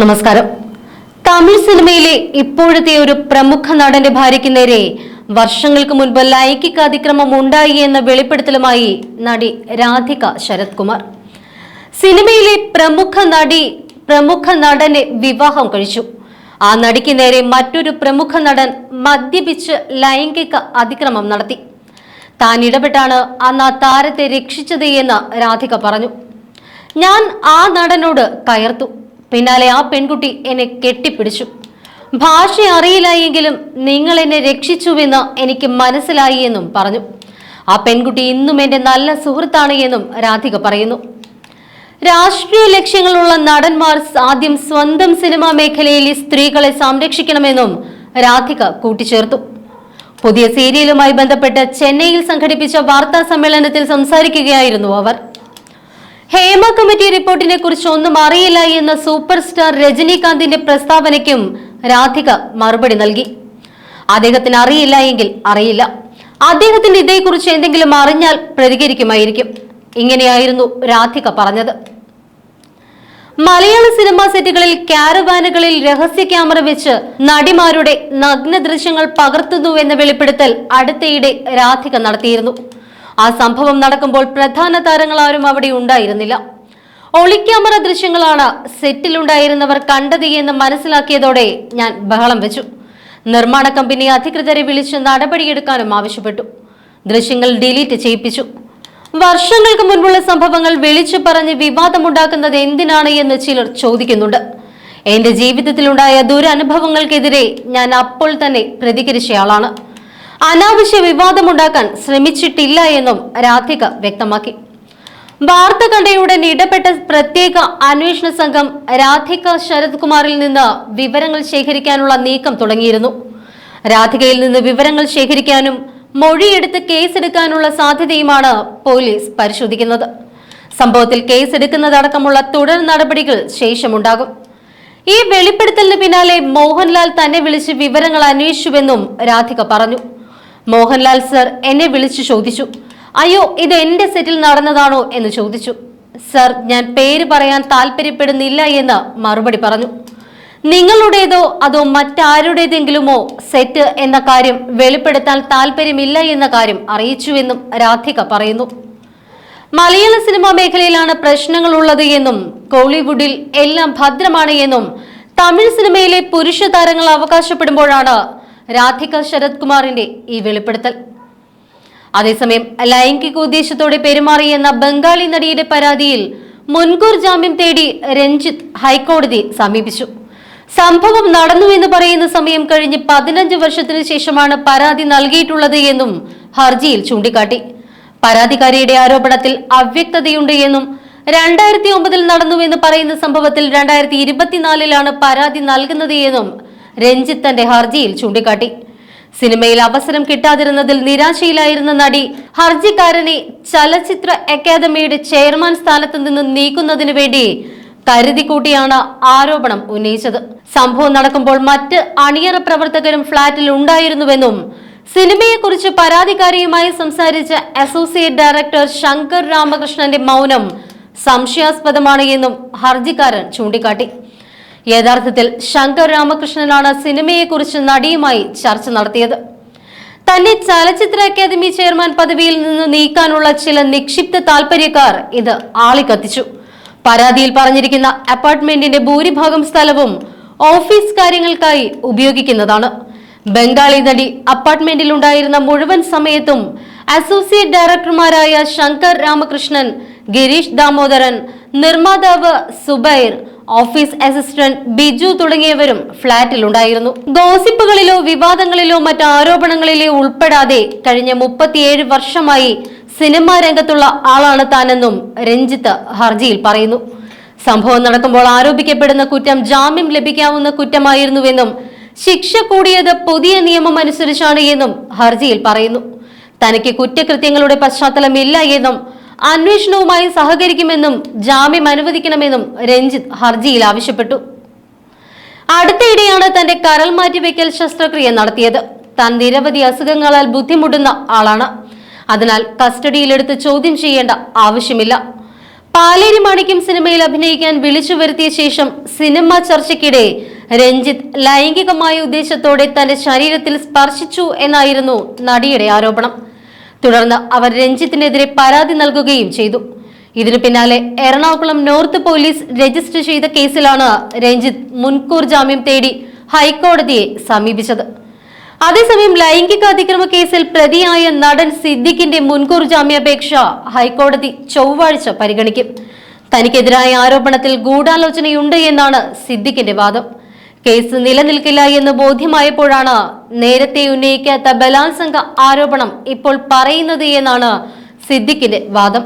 നമസ്കാരം. തമിഴ് സിനിമയിലെ ഇപ്പോഴത്തെ ഒരു പ്രമുഖ നടന്റെ ഭാര്യയ്ക്ക് നേരെ വർഷങ്ങൾക്ക് മുൻപ് ലൈംഗിക അതിക്രമം ഉണ്ടായി എന്ന വെളിപ്പെടുത്തലുമായി നടി രാധിക ശരത് കുമാർ സിനിമയിലെ പ്രമുഖ നടി പ്രമുഖ നടനെ വിവാഹം കഴിച്ചു. ആ നടിക്ക് നേരെ മറ്റൊരു പ്രമുഖ നടൻ മദ്യപിച്ച് ലൈംഗിക അതിക്രമം നടത്തി. താൻ ഇടപെട്ടാണ് അന്ന് ആ താരത്തെ രക്ഷിച്ചത് എന്ന് രാധിക പറഞ്ഞു. ഞാൻ ആ നടനോട് കയർത്തു. പിന്നാലെ ആ പെൺകുട്ടി എന്നെ കെട്ടിപ്പിടിച്ചു. ഭാഷ അറിയില്ല എങ്കിലും നിങ്ങൾ എന്നെ രക്ഷിച്ചുവെന്ന് എനിക്ക് മനസ്സിലായി എന്നും പറഞ്ഞു. ആ പെൺകുട്ടി ഇന്നും എന്റെ നല്ല സുഹൃത്താണ് എന്നും രാധിക പറയുന്നു. രാഷ്ട്രീയ ലക്ഷ്യങ്ങളുള്ള നടന്മാർ ആദ്യം സ്വന്തം സിനിമാ മേഖലയിലെ സ്ത്രീകളെ സംരക്ഷിക്കണമെന്നും രാധിക കൂട്ടിച്ചേർത്തു. പുതിയ സീരിയലുമായി ബന്ധപ്പെട്ട് ചെന്നൈയിൽ സംഘടിപ്പിച്ച വാർത്താ സമ്മേളനത്തിൽ സംസാരിക്കുകയായിരുന്നു അവർ. ഹേമ കമ്മിറ്റി റിപ്പോർട്ടിനെ കുറിച്ച് ഒന്നും അറിയില്ല എന്ന സൂപ്പർ സ്റ്റാർ രജനീകാന്തിന്റെ പ്രസ്താവനയ്ക്കും രാധിക മറുപടി നൽകി. അദ്ദേഹത്തിന് അറിയില്ല എങ്കിൽ അറിയില്ല. അദ്ദേഹത്തിന്റെ ഇതേക്കുറിച്ച് എന്തെങ്കിലും അറിഞ്ഞാൽ പ്രതികരിക്കുമായിരിക്കും. ഇങ്ങനെയായിരുന്നു രാധിക പറഞ്ഞത്. മലയാള സിനിമാ സെറ്റുകളിൽ ക്യാരവാനുകളിൽ രഹസ്യ ക്യാമറ വെച്ച് നടിമാരുടെ നഗ്ന ദൃശ്യങ്ങൾ പകർത്തുന്നു എന്ന വെളിപ്പെടുത്തൽ അടുത്തയിടെ രാധിക നടത്തിയിരുന്നു. ആ സംഭവം നടക്കുമ്പോൾ പ്രധാന താരങ്ങൾ ആരും അവിടെ ഉണ്ടായിരുന്നില്ല. ഒളിക്യാമറ ദൃശ്യങ്ങളാണ് സെറ്റിലുണ്ടായിരുന്നവർ കണ്ടത് എന്ന് മനസ്സിലാക്കിയതോടെ ഞാൻ ബഹളം വെച്ചു. നിർമ്മാണ കമ്പനി അധികൃതരെ വിളിച്ച് നടപടിയെടുക്കാനും ആവശ്യപ്പെട്ടു. ദൃശ്യങ്ങൾ ഡിലീറ്റ് ചെയ്യിപ്പിച്ചു. വർഷങ്ങൾക്ക് മുൻപുള്ള സംഭവങ്ങൾ വിളിച്ചു പറഞ്ഞ് വിവാദമുണ്ടാക്കുന്നത് എന്തിനാണ് എന്ന് ചിലർ ചോദിക്കുന്നുണ്ട്. എന്റെ ജീവിതത്തിലുണ്ടായ ദുരനുഭവങ്ങൾക്കെതിരെ ഞാൻ അപ്പോൾ തന്നെ പ്രതികരിച്ചയാളാണ്. അനാവശ്യ വിവാദമുണ്ടാക്കാൻ ശ്രമിച്ചിട്ടില്ല എന്നും രാധിക വ്യക്തമാക്കി. വാർത്ത കണ്ടയുടൻ ഇടപെട്ട പ്രത്യേക അന്വേഷണ സംഘം രാധിക ശരത് കുമാറിൽ നിന്ന് വിവരങ്ങൾ ശേഖരിക്കാനുള്ള നീക്കം തുടങ്ങിയിരുന്നു. രാധികയിൽ നിന്ന് വിവരങ്ങൾ ശേഖരിക്കാനും മൊഴിയെടുത്ത് കേസെടുക്കാനുള്ള സാധ്യതയുമാണ് പോലീസ് പരിശോധിക്കുന്നത്. സംഭവത്തിൽ കേസെടുക്കുന്നതടക്കമുള്ള തുടർ നടപടികൾ ശേഷമുണ്ടാകും. ഈ വെളിപ്പെടുത്തലിന് പിന്നാലെ മോഹൻലാൽ തന്നെ വിളിച്ച് വിവരങ്ങൾ അന്വേഷിച്ചുവെന്നും രാധിക പറഞ്ഞു. മോഹൻലാൽ സർ എന്നെ വിളിച്ചു ചോദിച്ചു. അയ്യോ ഇത് എന്റെ സെറ്റിൽ നടന്നതാണോ? എന്ന് ചോദിച്ചു. സർ ഞാൻ പേര് പറയാൻ താല്പര്യപ്പെടുന്നില്ല എന്ന് മറുപടി പറഞ്ഞു. നിങ്ങളുടേതോ അതോ മറ്റാരുടേതെങ്കിലുമോ സെറ്റ് എന്ന കാര്യം വെളിപ്പെടുത്താൻ താല്പര്യമില്ല എന്ന കാര്യം അറിയിച്ചുവെന്നും രാധിക പറയുന്നു. മലയാള സിനിമാ മേഖലയിലാണ് പ്രശ്നങ്ങൾ ഉള്ളത് എന്നും കോളിവുഡിൽ എല്ലാം ഭദ്രമാണ് എന്നും തമിഴ് സിനിമയിലെ പുരുഷ താരങ്ങൾ അവകാശപ്പെടുമ്പോഴാണ് രാധിക ശരത് കുമാറിന്റെ ഈ വെളിപ്പെടുത്തൽ. അതേസമയം ലൈംഗിക ഉദ്ദേശത്തോടെ പെരുമാറിയെന്ന ബംഗാളി നടിയുടെ പരാതിയിൽ മുൻകൂർ ജാമ്യം തേടി രഞ്ജിത്ത് ഹൈക്കോടതിയെ സമീപിച്ചു. സംഭവം നടന്നുവെന്ന് പറയുന്ന സമയം കഴിഞ്ഞ് പതിനഞ്ച് വർഷത്തിനു ശേഷമാണ് പരാതി നൽകിയിട്ടുള്ളത് എന്നും ഹർജിയിൽ ചൂണ്ടിക്കാട്ടി. പരാതിക്കാരിയുടെ ആരോപണത്തിൽ അവ്യക്തതയുണ്ട് എന്നും രണ്ടായിരത്തി ഒമ്പതിൽ നടന്നുവെന്ന് പറയുന്ന സംഭവത്തിൽ രണ്ടായിരത്തി ഇരുപത്തിനാലിലാണ് പരാതി നൽകുന്നത് എന്നും രഞ്ജിത്ത് തന്റെ ഹർജിയിൽ ചൂണ്ടിക്കാട്ടി. സിനിമയിൽ അവസരം കിട്ടാതിരുന്നതിൽ നിരാശയിലായിരുന്ന നടി ഹർജിക്കാരനെ ചലച്ചിത്ര അക്കാദമിയുടെ ചെയർമാൻ സ്ഥാനത്ത് നിന്ന് നീക്കുന്നതിനു വേണ്ടി കരുതിക്കൂട്ടിയാണ് ആരോപണം ഉന്നയിച്ചത്. സംഭവം നടക്കുമ്പോൾ മറ്റ് അണിയറ പ്രവർത്തകരും ഫ്ളാറ്റിൽ ഉണ്ടായിരുന്നുവെന്നും സിനിമയെക്കുറിച്ച് പരാതിക്കാരിയുമായി സംസാരിച്ച അസോസിയേറ്റ് ഡയറക്ടർ ശങ്കർ രാമകൃഷ്ണന്റെ മൗനം സംശയാസ്പദമാണ് എന്നും ഹർജിക്കാരൻ ചൂണ്ടിക്കാട്ടി. യഥാർത്ഥത്തിൽ ശങ്കർ രാമകൃഷ്ണനാണ് സിനിമയെക്കുറിച്ച് നടിയുമായി ചർച്ച നടത്തിയത്. തന്നെ ചലച്ചിത്ര അക്കാദമി ചെയർമാൻ പദവിയിൽ നിന്ന് നീക്കാനുള്ള ചില നിക്ഷിപ്ത താൽപര്യക്കാർ ഇത് ആളിക്കത്തിച്ചു. പരാതിയിൽ പറഞ്ഞിരിക്കുന്ന അപ്പാർട്ട്മെന്റിന്റെ ഭൂരിഭാഗം സ്ഥലവും ഓഫീസ് കാര്യങ്ങൾക്കായി ഉപയോഗിക്കുന്നതാണ്. ബംഗാളി നടി അപ്പാർട്ട്മെന്റിൽ ഉണ്ടായിരുന്ന മുഴുവൻ സമയത്തും അസോസിയേറ്റ് ഡയറക്ടർമാരായ ശങ്കർ രാമകൃഷ്ണൻ ഗിരീഷ് ദാമോദരൻ നിർമ്മാതാവ് സുബൈർ ഓഫീസ് അസിസ്റ്റന്റ് ബിജു തുടങ്ങിയവരും ഫ്ളാറ്റിലുണ്ടായിരുന്നു ഗോസിപ്പുകളിലോ വിവാദങ്ങളിലോ മറ്റ് ആരോപണങ്ങളിലോ ഉൾപ്പെടാതെ കഴിഞ്ഞ മുപ്പത്തിയേഴ് വർഷമായി സിനിമാ രംഗത്തുള്ള ആളാണ് താനെന്നും രഞ്ജിത്ത് ഹർജിയിൽ പറയുന്നു. സംഭവം നടക്കുമ്പോൾ ആരോപിക്കപ്പെടുന്ന കുറ്റം ജാമ്യം ലഭിക്കാവുന്ന കുറ്റമായിരുന്നുവെന്നും ശിക്ഷ കൂടിയത് പുതിയ നിയമം അനുസരിച്ചാണ് എന്നും ഹർജിയിൽ പറയുന്നു. തനിക്ക് കുറ്റകൃത്യങ്ങളുടെ പശ്ചാത്തലമില്ല എന്നും അന്വേഷണവുമായി സഹകരിക്കുമെന്നും ജാമ്യം അനുവദിക്കണമെന്നും രഞ്ജിത്ത് ഹർജിയിൽ ആവശ്യപ്പെട്ടു. അടുത്തയിടെയാണ് തന്റെ കരൾ മാറ്റിവെക്കൽ ശസ്ത്രക്രിയ നടത്തിയത്. താൻ നിരവധി അസുഖങ്ങളാൽ ബുദ്ധിമുട്ടുന്ന ആളാണ്. അതിനാൽ കസ്റ്റഡിയിലെടുത്ത് ചോദ്യം ചെയ്യേണ്ട ആവശ്യമില്ല. പാലേരി മാണിക്യം സിനിമയിൽ അഭിനയിക്കാൻ വിളിച്ചു വരുത്തിയ ശേഷം സിനിമ ചർച്ചയ്ക്കിടെ രഞ്ജിത്ത് ലൈംഗികമായ ഉദ്ദേശത്തോടെ തന്റെ ശരീരത്തിൽ സ്പർശിച്ചു എന്നായിരുന്നു നടിയുടെ ആരോപണം. തുടർന്ന് അവർ രഞ്ജിത്തിനെതിരെ പരാതി നൽകുകയും ചെയ്തു. ഇതിനു പിന്നാലെ എറണാകുളം നോർത്ത് പോലീസ് രജിസ്റ്റർ ചെയ്ത കേസിലാണ് രഞ്ജിത്ത് മുൻകൂർ ജാമ്യം തേടി ഹൈക്കോടതിയെ സമീപിച്ചത്. അതേസമയം ലൈംഗിക അതിക്രമ കേസിൽ പ്രതിയായ നടൻ സിദ്ദിഖിന്റെ മുൻകൂർ ജാമ്യാപേക്ഷ ഹൈക്കോടതി ചൊവ്വാഴ്ച പരിഗണിക്കും. തനിക്കെതിരായ ആരോപണത്തിൽ ഗൂഢാലോചനയുണ്ട് എന്നാണ് സിദ്ദിഖിന്റെ വാദം. കേസ് നിലനിൽക്കില്ല എന്ന് ബോധ്യമായപ്പോഴാണ് നേരത്തെ ഉന്നയിക്കാത്ത ബലാത്സംഗ ആരോപണം ഇപ്പോൾ പറയുന്നത് എന്നാണ് സിദ്ദിഖിന്റെ വാദം.